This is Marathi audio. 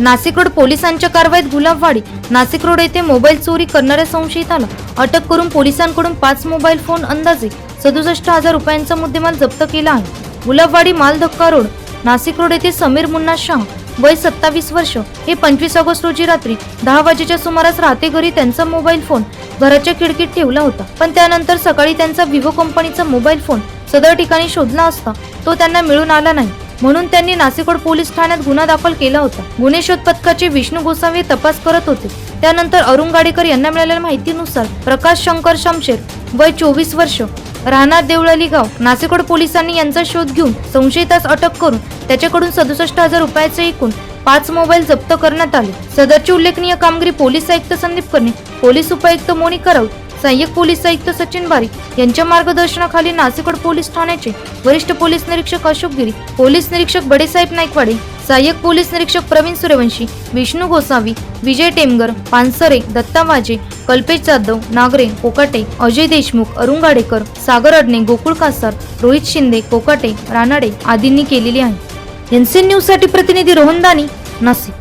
नाशिक रोड पोलिसांच्या कारवाईत गुलाबवाडी. नाशिक रोड येथे मोबाईल चोरी करणाऱ्या संशयिताला अटक करून पोलिसांकडून पाच मोबाईल फोन अंदाजे सदुसष्ट हजार रुपयांचा मुद्देमाल जप्त केला आहे. गुलाबवाडी मालधक्का रोड. नाशिक रोड येथे समीर मुन्ना शाह वय सत्तावीस वर्ष हे पंचवीस ऑगस्ट रोजी रात्री दहा वाजेच्या सुमारास राहते घरी त्यांचा मोबाईल फोन घराच्या खिडकीत ठेवला होता. पण त्यानंतर सकाळी त्यांचा विवो कंपनीचा मोबाईल फोन सदर ठिकाणी शोधला असता तो त्यांना मिळून आला नाही. म्हणून त्यांनी नासिकोड पोलीस ठाण्यात गुन्हा दाखल केला होता. गुन्हे शोध पथकाचे विष्णू गोसावी तपास करत होते. त्यानंतर अरुण गाडेकर यांना मिळालेल्या माहितीनुसार प्रकाश शंकर शमशेर वय चोवीस वर्ष. राहणार देवळाली गाव नासिकोड पोलिसांनी यांचा शोध घेऊन संशयितास अटक करून त्याच्याकडून सदुसष्ट हजार रुपयाचे एकूण पाच मोबाईल जप्त करण्यात आले. सदरची उल्लेखनीय कामगिरी पोलीस आयुक्त संदीप कर्णे पोलीस उपायुक्त मोनिका राऊत सहाय्यक पोलीस आयुक्त सचिन बारीक यांच्या मार्गदर्शनाखाली नाशिकड पोलीस ठाण्याचे वरिष्ठ पोलीस निरीक्षक अशोक गिरी पोलीस निरीक्षक बडेसाहेब नाईकवाडे सहाय्यक पोलीस निरीक्षक प्रवीण सूर्यवंशी विष्णू गोसावी विजय टेमगर पानसरे दत्ता वाजे कल्पेश जाधव नागरे कोकाटे अजय देशमुख अरुण गाडेकर सागर अडणे गोकुळ कासार रोहित शिंदे कोकाटे रानाडे आदींनी केलेली आहे. एनसीएन न्यूजसाठी प्रतिनिधी रोहन दानी नाशिक.